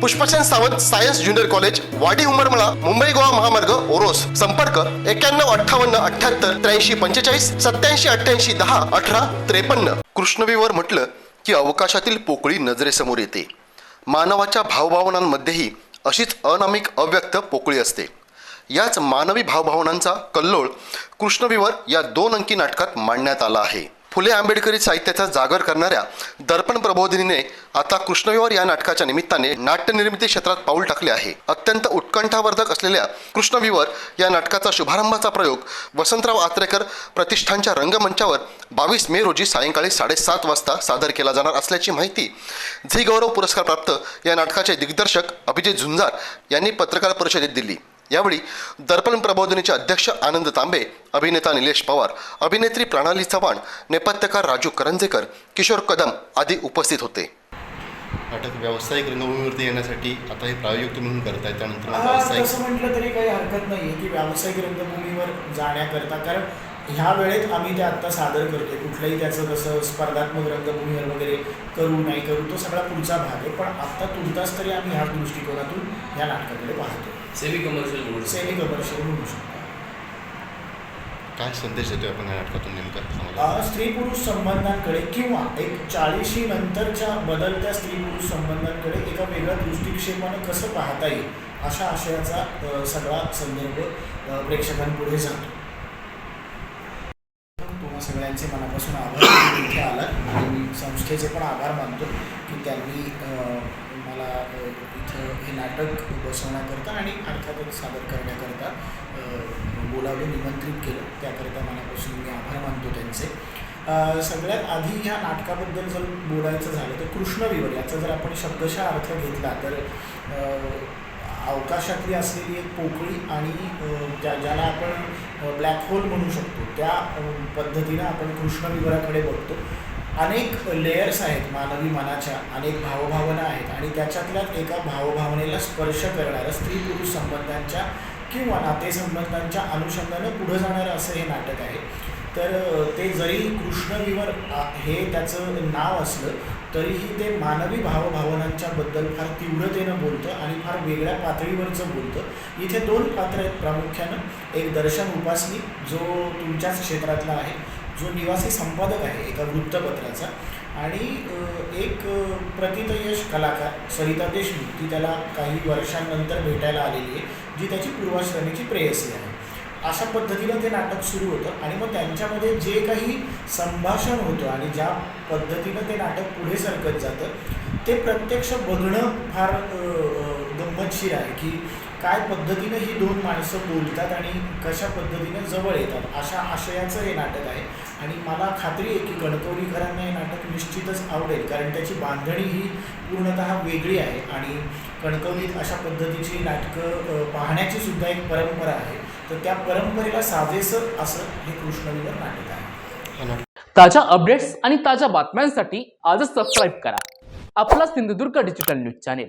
Pushpchand Sawant science junior college Wadi Umarmala Mumbai Goa महामार्ग ओरोस. संपर्क एक्क्याण्णव अठ्ठावन्न अठ्ठ्याहत्तर त्र्याऐंशी पंचेचाळीस सत्याऐंशी अठ्ठ्याऐंशी दहा अठरा त्रेपन्न. कृष्णविवर म्हटलं की अवकाशातील पोकळी नजरेसमोर येते. मानवाच्या भावभावनांमध्येही अशीच अनामिक अव्यक्त पोकळी असते. याच मानवी भावभावनांचा कल्लोळ कृष्णविवर या दोन अंकी नाटकात मांडण्यात आला आहे. फुले आंबेडकरी साहित्याचा जागर करणाऱ्या दर्पण प्रबोधिनीने आता कृष्णविवर या नाटकाच्या निमित्ताने नाट्यनिर्मिती क्षेत्रात पाऊल टाकले आहे. अत्यंत उत्कंठावर्धक असलेल्या कृष्णविवर या नाटकाचा शुभारंभाचा प्रयोग वसंतराव आत्रेकर प्रतिष्ठानच्या रंगमंचावर बावीस मे रोजी सायंकाळी साडेसात वाजता सादर केला जाणार असल्याची माहिती झी गौरव पुरस्कार प्राप्त या नाटकाचे दिग्दर्शक अभिजित झुंजार यांनी पत्रकार परिषदेत दिली. यावेळी दर्पण प्रबोधिनीचे अध्यक्ष आनंद तांबे अभिनेता निलेश पवार अभिनेत्री प्रणाली चव्हाण नेपथ्यकार राजू करंजेकर किशोर कदम आदी उपस्थित होते. नाटक व्यावसायिक रंगभूमीवरती येण्यासाठी आता हे प्रायोगिक तुम्ही म्हणून करताय त्यानंतर हा, तसं म्हटलं तरी काही हरकत नाही की व्यावसायिक रंगभूमीवर जाण्याकरता कारण ह्या वेळेत आम्ही ते आत्ता सादर करतोय. कुठलंही त्याचं कसं स्पर्धात्मक रंगभूमीवर वगैरे करू नाही करू तो सगळा पुढचा भाग आहे. पण आत्ता तुर्तास तरी आम्ही ह्या दृष्टिकोनातून या नाटकाकडे पाहतो सेमी कमर्शियल म्हणून सेमी कमर्शियल म्हणू शकतो. काय संदेश देतोय आपण या नाटकातून नेमका स्त्री पुरुष संबंधांकडे किंवा एक चाळीशी नंतरच्या बदलत्या स्त्री पुरुष संबंधांकडे एका वेगळ्या दृष्टिक्षेपानं कसं पाहता येईल अशा आशयाचा सगळा संदर्भ प्रेक्षकांपुढे जातो. सगळ्यांचे मनापासून आभार इथे आलात. आणि मी संस्थेचे पण आभार मानतो की त्यांनी मला इथं हे नाटक बसवण्याकरता आणि अर्थातच सादर करण्याकरता बोलावून निमंत्रित केलं. त्याकरिता मनापासून मी आभार मानतो त्यांचे. सगळ्यात आधी ह्या नाटकाबद्दल जर बोलायचं झालं तर कृष्णविवर याचा जर आपण शब्दशः अर्थ घेतला तर अवकाशातली असलेली एक पोकळी आणि ज्या त्या ज्याला आपण ब्लॅक होल म्हणू शकतो त्या पद्धतीनं आपण कृष्णविवराकडे बघतो. अनेक लेयर्स आहेत मानवी मनाच्या अनेक भावभावना आहेत आणि त्याच्यातल्याच एका भावभावनेला स्पर्श करणारं स्त्री पुरुष संबंधांच्या किंवा नातेसंबंधांच्या अनुषंगानं पुढं जाणारं असं हे नाटक आहे. तर ते जरी कृष्णविवर हे त्याचं नाव असलं तरीही ते मानवी भावभावनांच्याबद्दल फार तीव्रतेनं बोलतं आणि फार वेगळ्या पातळीवरचं बोलतं. इथे दोन पात्र आहेत प्रामुख्यानं. एक दर्शन उपासनी जो तुमच्याच क्षेत्रातला आहे जो निवासी संपादक आहे एका वृत्तपत्राचा. आणि एक प्रतितयश कलाकार सरिता देशमुख ती त्याला काही वर्षांनंतर भेटायला आलेली आहे जी त्याची पूर्वाश्रमीची प्रेयसी आहे. अशा पद्धतीनं ते नाटक सुरू होतं आणि मग त्यांच्यामध्ये जे काही संभाषण होतं आणि ज्या पद्धतीनं ते नाटक पुढे सरकत जातं ते प्रत्यक्ष बघणं फार गंमतशीर आहे की काय पद्धतीनं ही दोन माणसं बोलतात आणि कशा पद्धतीनं जवळ येतात अशा आशयाचं हे नाटक आहे. आणि मला खात्री आहे की कणकवलीकरांना हे नाटक निश्चितच आवडेल कारण त्याची बांधणी ही पूर्णतः वेगळी आहे आणि कणकवलीत अशा पद्धतीची नाटकं पाहण्याची सुद्धा एक परंपरा आहे. तर त्या परंपरेला साजेसं असं हे कृष्णविवर नाटक आहे. ताज्या अपडेट्स आणि ताज्या बातम्यांसाठी आजच सबस्क्राईब करा. आपला Sindhudurg digital news channel